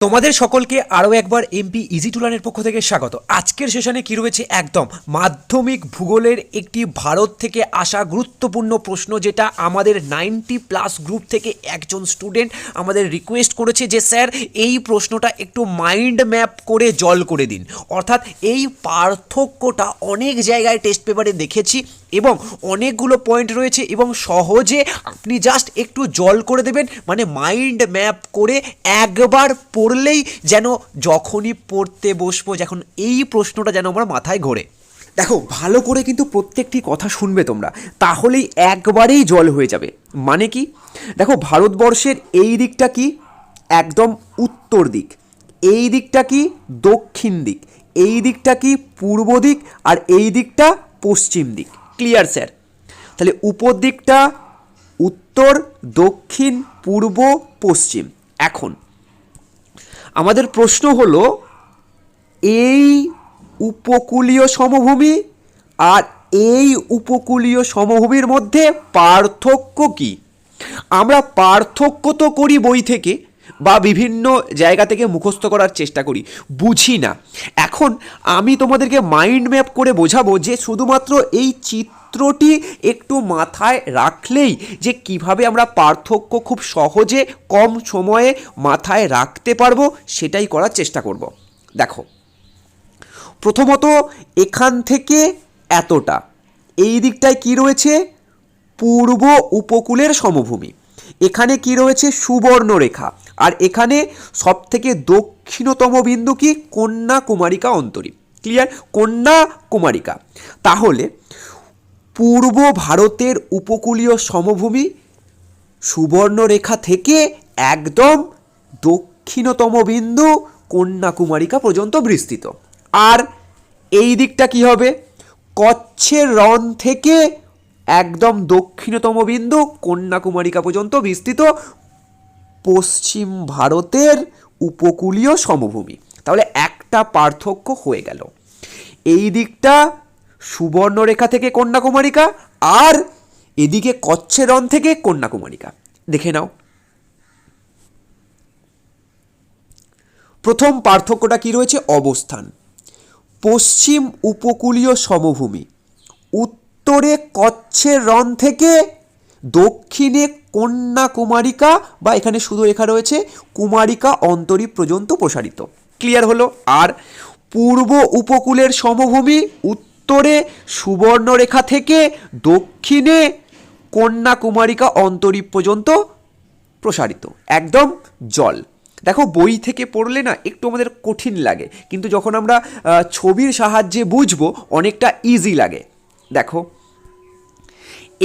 তোমাদের সকলকে আরও একবার এমপি ইজি টুলানের পক্ষ থেকে স্বাগত। আজকের সেশনে কী রয়েছে? একদম মাধ্যমিক ভূগোলের একটি ভারত থেকে আসা গুরুত্বপূর্ণ প্রশ্ন যেটা আমাদের নাইনটি প্লাস গ্রুপ থেকে একজন স্টুডেন্ট আমাদের রিকোয়েস্ট করেছে যে, স্যার, এই প্রশ্নটা একটু মাইন্ড ম্যাপ করে জল করে দিন। অর্থাৎ এই পার্থক্যটা অনেক জায়গায় টেস্ট পেপারে দেখেছি। এবং অনেকগুলো পয়েন্ট রয়েছে এবং সহজে আপনি জাস্ট একটু জল করে দেবেন মানে মাইন্ড ম্যাপ করে একবার পড়লেই যেন যখনই পড়তে বসবো, যখন এই প্রশ্নটা যেন আমার মাথায় ঘোরে। দেখো, ভালো করে কিন্তু প্রত্যেকটি কথা শুনবে তোমরা, তাহলেই একবারেই জল হয়ে যাবে। মানে কি? দেখো, ভারতবর্ষের এই দিকটা কি? একদম উত্তর দিক। এই দিকটা কি? দক্ষিণ দিক। এই দিকটা কি? পূর্ব দিক। আর এই দিকটা পশ্চিম দিক। ক্লিয়ার স্যার তাহলে উপর দিকটা উত্তর, দক্ষিণ, পূর্ব, পশ্চিম। এখন, আমাদের প্রশ্ন হলো, এই উপকূলীয় সমভূমি আর এই উপকূলীয় সমভূমির মধ্যে পার্থক্য কি? আমরা পার্থক্য তো করি বই থেকে বা বিভিন্ন জায়গা থেকে মুখস্থ করার চেষ্টা করি। বুঝি না। এখন আমি তোমাদেরকে মাইন্ড ম্যাপ করে বোঝাবো যে শুধুমাত্র এই চিত্রটি একটু মাথায় রাখলেই যে কীভাবে আমরা পার্থক্য খুব সহজে কম সময়ে মাথায় রাখতে পারব, সেটাই করার চেষ্টা করব। দেখো, প্রথমত এখান থেকে এতটা। এই দিকটায় কি রয়েছে? পূর্ব উপকূলের সমভূমি। এখানে কি রয়েছে? সুবর্ণরেখা। আর এখানে সব থেকে দক্ষিণতম বিন্দু কি? কন্যা কুমারিকা অন্তরী। ক্লিয়ার কন্যা কুমারিকা তাহলে পূর্ব ভারতের উপকূলীয় সমভূমি সুবর্ণরেখা থেকে একদম দক্ষিণতম বিন্দু কন্যাকুমারিকা পর্যন্ত বিস্তৃত। আর এই দিকটা কি হবে? কচ্ছের রন থেকে একদম দক্ষিণতম বিন্দু কন্যাকুমারিকা পর্যন্ত বিস্তৃত পশ্চিম ভারতের উপকূলীয় সমভূমি। তাহলে একটা পার্থক্য হয়ে গেল। এই দিকটা সুবর্ণরেখা থেকে কন্যাকুমারিকা আর এদিকে কচ্ছের রন থেকে কন্যাকুমারিকা। দেখে নাও। প্রথম পার্থক্যটা কি রয়েছে? অবস্থান। পশ্চিম উপকূলীয় সমভূমি। উত্তরে কচ্ছের রন থেকে দক্ষিণে কন্যাকুমারিকা বা এখানে শুধু লেখা রয়েছে কুমারিকা অন্তরী পর্যন্ত প্রসারিত। ক্লিয়ার হলো? আর পূর্ব উপকূলের সমভূমি উত্তরে সুবর্ণরেখা থেকে দক্ষিণে কন্যাকুমারিকা অন্তরীপ পর্যন্ত প্রসারিত, একদম জল। দেখো, বই থেকে পড়লে না একটু আমাদের কঠিন লাগে, কিন্তু যখন আমরা ছবির সাহায্যে বুঝব, অনেকটা ইজি লাগে। দেখো,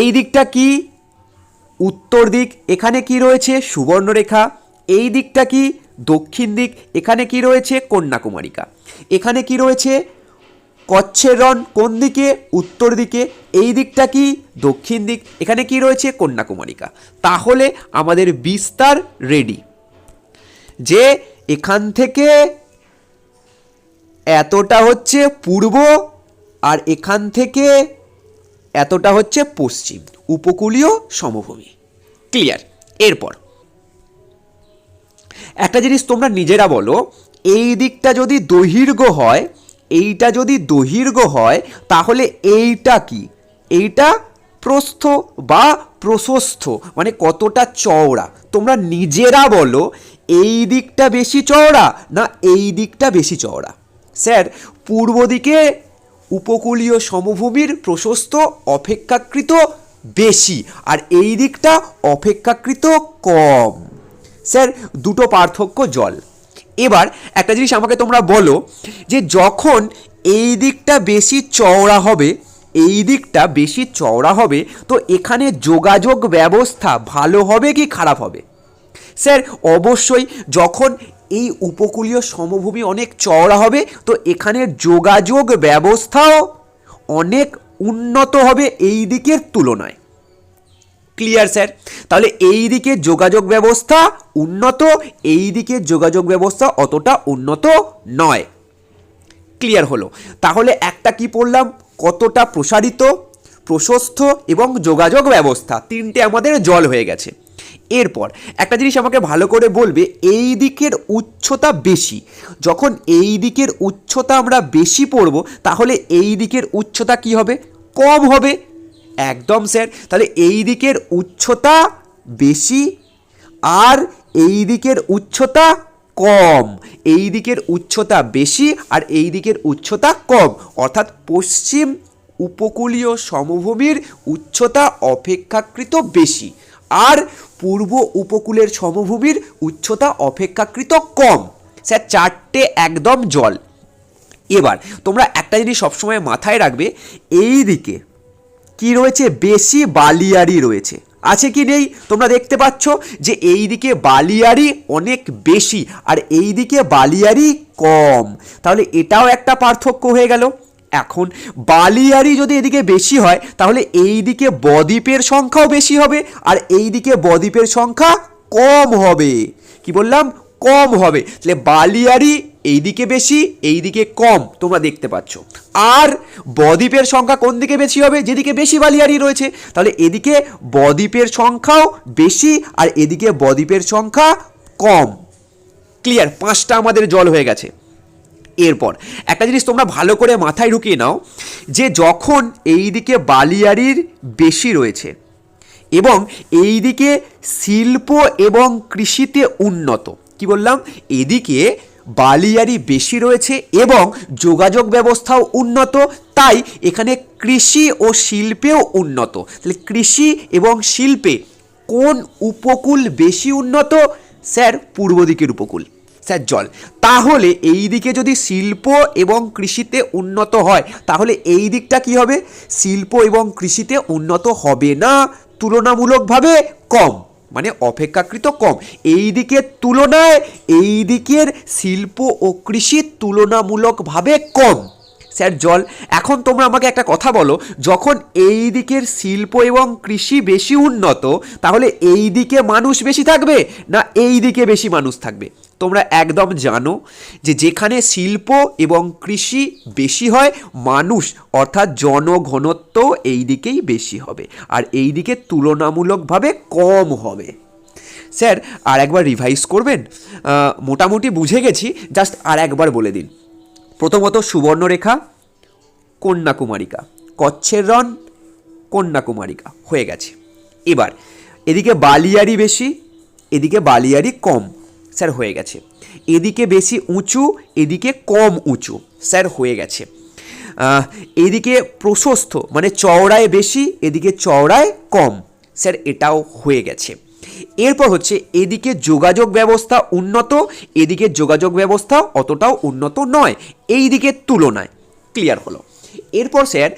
এই দিকটা কি? উত্তর দিক, এখানে কি রয়েছে? সুবর্ণরেখা। এই দিকটা কি? দক্ষিণ দিক, এখানে কি রয়েছে? কন্যাকুমারিকা। এখানে কি রয়েছে? কচ্ছের রন কোন দিকে, উত্তর দিকে, এই দিকটা কি? দক্ষিণ দিক। এখানে কি রয়েছে? কন্যাকুমারিকা। তাহলে আমাদের বিস্তার রেডি যে এখান থেকে এতটা হচ্ছে পূর্ব আর এখান থেকে এতটা হচ্ছে পশ্চিম। উপকূলীয় সমভূমি। ক্লিয়ার এরপর। একটা জিনিস তোমরা নিজেরা বলো, এই দিকটা যদি দৈর্ঘ্য হয় এইটা যদি দৈর্ঘ্য হয়, তাহলে এইটা কি? এইটা প্রস্থ বা প্রশস্ত মানে কতটা চওড়া? তোমরা নিজেরা বলো, এই দিকটা বেশি চওড়া না এই দিকটা বেশি চওড়া? স্যার, পূর্ব দিকে উপকূলীয় সমভূমির প্রশস্ত অপেক্ষাকৃত বেশি আর এই দিকটা অপেক্ষাকৃত কম। স্যার, দুটো পার্থক্য জল। এবার একটা জিনিস আমাকে তোমরা বলো যে যখন এই দিকটা বেশি চওড়া হবে, এই দিকটা বেশি চওড়া হবে, তো এখানে যোগাযোগ ব্যবস্থা ভালো হবে কি খারাপ হবে? স্যার, অবশ্যই যখন এই উপকূলীয় সমভূমি অনেক চওড়া হবে, তো এখানে যোগাযোগ ব্যবস্থাও অনেক উন্নত হবে এই দিকের তুলনায়। ক্লিয়ার স্যার তাহলে এই দিকে যোগাযোগ ব্যবস্থা উন্নত, এই দিকে যোগাযোগ ব্যবস্থা অতটা উন্নত নয়। ক্লিয়ার হলো। তাহলে একটা কি পড়লাম? কতটা প্রসারিত, প্রশস্ত এবং যোগাযোগ ব্যবস্থা? তিনটে আমাদের জল হয়ে গেছে। এরপর একটা জিনিস আমাকে ভালো করে বলবে, এই দিকের উচ্চতা বেশি। যখন এই দিকের উচ্চতা আমরা বেশি পড়ব, তাহলে এই দিকের উচ্চতা কি হবে? কম হবে। একদম স্যার তাহলে এই দিকের উচ্চতা বেশি আর এই দিকের উচ্চতা কম। এই দিকের উচ্চতা বেশি আর এই দিকের উচ্চতা কম। অর্থাৎ পশ্চিম উপকূলীয় সমভূমির উচ্চতা অপেক্ষাকৃত বেশি আর পূর্ব উপকূলের সমভূমির উচ্চতা অপেক্ষাকৃত কম। স্যার, চারটে একদম জল। এবার তোমরা একটা জিনিস সবসময় মাথায় রাখবে, এই দিকে কি রয়েছে? বেশি বালিয়ারি রয়েছে। আছে কি নেই? তোমরা দেখতে পাচ্ছ যে এই দিকে বালিয়ারি অনেক বেশি আর এই দিকে বালিয়ারি কম। তাহলে এটাও একটা পার্থক্য হয়ে গেল। এখন বালিয়ারি যদি এদিকে বেশি হয়, তাহলে এই দিকে বদ্বীপের সংখ্যাও বেশি হবে আর এই দিকে বদ্বীপের সংখ্যা কম হবে। কি বললাম? কম হবে। তাহলে বালিয়ারি এইদিকে বেশি, এইদিকে কম তোমরা দেখতে পাচ্ছ। আর বদ্বীপের সংখ্যা কোন দিকে বেশি হবে? যেদিকে বেশি বালিয়ারি রয়েছে, তাহলে এদিকে বদ্বীপের সংখ্যাও বেশি আর এদিকে বদ্বীপের সংখ্যা কম। ক্লিয়ার পাঁচটা আমাদের জল হয়ে গেছে। এরপর, একটা জিনিস তোমরা ভালো করে মাথায় ঢুকিয়ে নাও যে যখন এই দিকে বালিয়ারির বেশি রয়েছে এবং এই দিকে শিল্প এবং কৃষিতে উন্নত, কি বললাম? এদিকে বালিয়ারি বেশি রয়েছে এবং যোগাযোগ ব্যবস্থাও উন্নত, তাই এখানে কৃষি ও শিল্পেও উন্নত। তাহলে কৃষি এবং শিল্পে কোন উপকূল বেশি উন্নত? স্যার, পূর্ব দিকের উপকূল। স্যার, জল। তাহলে এই দিকে যদি শিল্প এবং কৃষিতে উন্নত হয়, তাহলে এই দিকটা কি হবে? শিল্প এবং কৃষিতে উন্নত হবে না, তুলনামূলকভাবে কম। মানে অপেক্ষাকৃত কম। এই দিকের তুলনায়, এই দিকের শিল্প ও কৃষি তুলনামূলকভাবে কম। স্যার, জল, এখন তোমরা আমাকে একটা কথা বলো। যখন এই দিকের শিল্প এবং কৃষি বেশি উন্নত, তাহলে এই দিকে মানুষ বেশি থাকবে না এই দিকে বেশি মানুষ থাকবে? তোমরা একদম জানো যে যেখানে শিল্প এবং কৃষি বেশি হয়, মানুষ অর্থাৎ জনঘনত্ব এই দিকেই বেশি হবে। আর এই দিকে তুলনামূলকভাবে কম হবে। স্যার আর একবার রিভাইজ করবেন মোটামুটি বুঝে গেছি। জাস্ট আর একবার বলে দিন। প্রথমত সুবর্ণরেখা, কন্যাকুমারিকা। কচ্ছের রন কন্যাকুমারিকা। হয়ে গেছে। এবার, এদিকে বালিয়ারি বেশি, এদিকে বালিয়ারি কম। স্যার, হয়ে গেছে। এদিকে বেশি উঁচু, এদিকে কম উঁচু, স্যার, হয়ে গেছে। এদিকে প্রশস্ত মানে চওড়ায় বেশি, এদিকে চওড়ায় কম, স্যার, এটাও হয়ে গেছে। এরপর হচ্ছে, এদিকে যোগাযোগ ব্যবস্থা উন্নত, এদিকে যোগাযোগ ব্যবস্থা অতটাও উন্নত নয় এই দিকের তুলনায়। ক্লিয়ার হলো। এরপর স্যার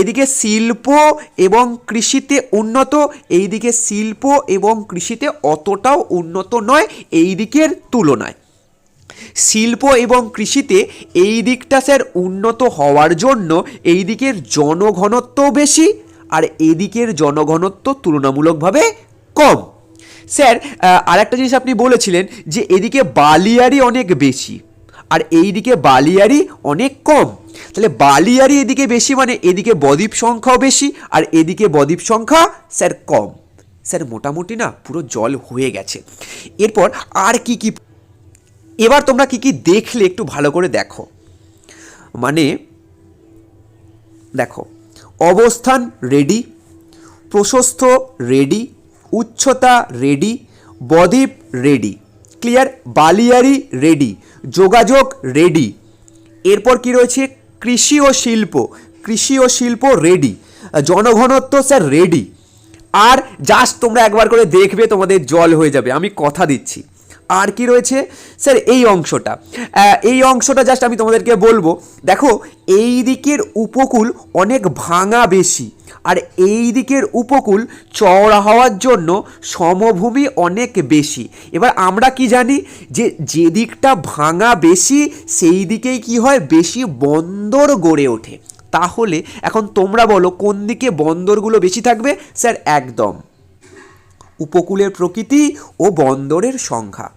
এদিকে শিল্প এবং কৃষিতে উন্নত, এইদিকে শিল্প এবং কৃষিতে অতটাও উন্নত নয়, এই দিকের তুলনায়। শিল্প এবং কৃষিতে এই দিকটা স্যার উন্নত হওয়ার জন্য এই দিকের জনঘনত্ব বেশি আর এদিকের জনঘনত্ব তুলনামূলকভাবে কম। স্যার আর একটা জিনিস আপনি বলেছিলেন যে এদিকে বালিয়ারি অনেক বেশি আর এইদিকে বালিয়ারি অনেক কম। তাহলে বালিয়ারি এদিকে বেশি মানে এদিকে বদ্বীপ সংখ্যাও বেশি আর এদিকে বদ্বীপ সংখ্যা, স্যার, কম। স্যার, মোটামুটি না পুরো জল হয়ে গেছে। এরপর আর কি কি এবার তোমরা কি কি দেখলে একটু ভালো করে দেখো। মানে দেখো, অবস্থান রেডি, প্রশস্ত রেডি, উচ্চতা রেডি, বদ্বীপ রেডি, ক্লিয়ার বালিয়ারি রেডি, যোগাযোগ রেডি। এরপর কি রয়েছে? কৃষি ও শিল্প, কৃষি ও শিল্প রেডি জনঘনত্ব স্যার রেডি আর জাস্ট তোমরা একবার করে দেখবে তোমাদের জল হয়ে যাবে, আমি কথা দিচ্ছি। আর কি রয়েছে? স্যার, এই অংশটা। এই অংশটা জাস্ট আমি তোমাদেরকে বলব, দেখো, এই দিকের উপকূল অনেক ভাঙা বেশি, আর এই দিকের উপকূল চওড়া হওয়ার জন্য সমভূমি অনেক বেশি। এবার আমরা কি জানি যে যে দিকটা ভাঙা বেশি, সেই দিকেই কি হয়? বেশি বন্দর গড়ে ওঠে। তাহলে এখন তোমরা বলো, কোন দিকে বন্দরগুলো বেশি থাকবে? স্যার, একদম। উপকূলের প্রকৃতি ও বন্দরের সংখ্যা।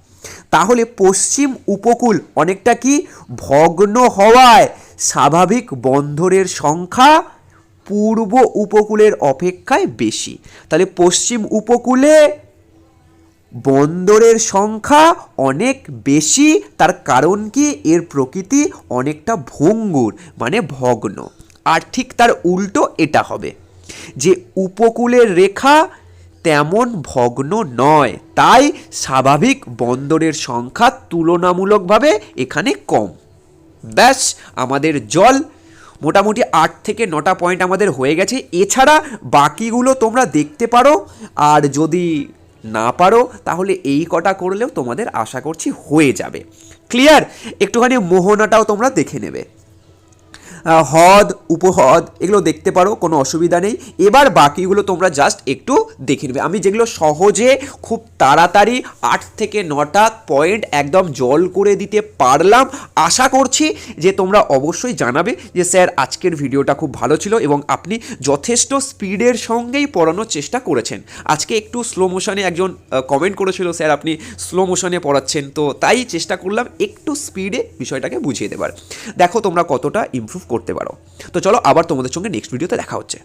তাহলে পশ্চিম উপকূল অনেকটা কি? ভগ্ন হওয়ায় স্বাভাবিক বন্দরের সংখ্যা পূর্ব উপকূলের অপেক্ষায় বেশি। তাহলে পশ্চিম উপকূলে বন্দরের সংখ্যা অনেক বেশি, তার কারণ কি? এর প্রকৃতি অনেকটা ভঙ্গুর মানে ভগ্ন। আর ঠিক তার উল্টো এটা হবে। যে উপকূলের রেখা তেমন ভগ্ন নয়। তাই স্বাভাবিক বন্দরের সংখ্যা তুলনামূলকভাবে এখানে কম। ব্যাস, আমাদের জল। মোটামুটি আট থেকে নটা পয়েন্ট আমাদের হয়ে গেছে। এছাড়া বাকিগুলো তোমরা দেখতে পারো। আর যদি না পারো, তাহলে এই কটা করলেও তোমাদের আশা করছি হয়ে যাবে। ক্লিয়ার? একটুখানি মোহনাটাও তোমরা দেখে নেবে। হ্রদ, উপহ্রদ, এগুলো দেখতে পারো, কোনো অসুবিধা নেই। এবার বাকিগুলো তোমরা জাস্ট একটু দেখে নেবে। আমি যেগুলো সহজে খুব তাড়াতাড়ি আট থেকে নটা পয়েন্ট একদম জল করে দিতে পারলাম, আশা করছি যে তোমরা অবশ্যই জানাবে যে স্যার আজকের ভিডিওটা খুব ভালো ছিল এবং আপনি যথেষ্ট স্পিডের সঙ্গেই পড়ানোর চেষ্টা করেছেন। আজকে একটু স্লো মোশনে একজন কমেন্ট করেছিল, স্যার, আপনি স্লো মোশনে পড়াচ্ছেন। তো তাই চেষ্টা করলাম একটু স্পিডে বিষয়টাকে বুঝিয়ে দেবার। দেখো তোমরা কতটা ইমপ্রুভ করতে পারো। তো চলো আবার তোমাদের সঙ্গে নেক্সট ভিডিওতে দেখা হচ্ছে।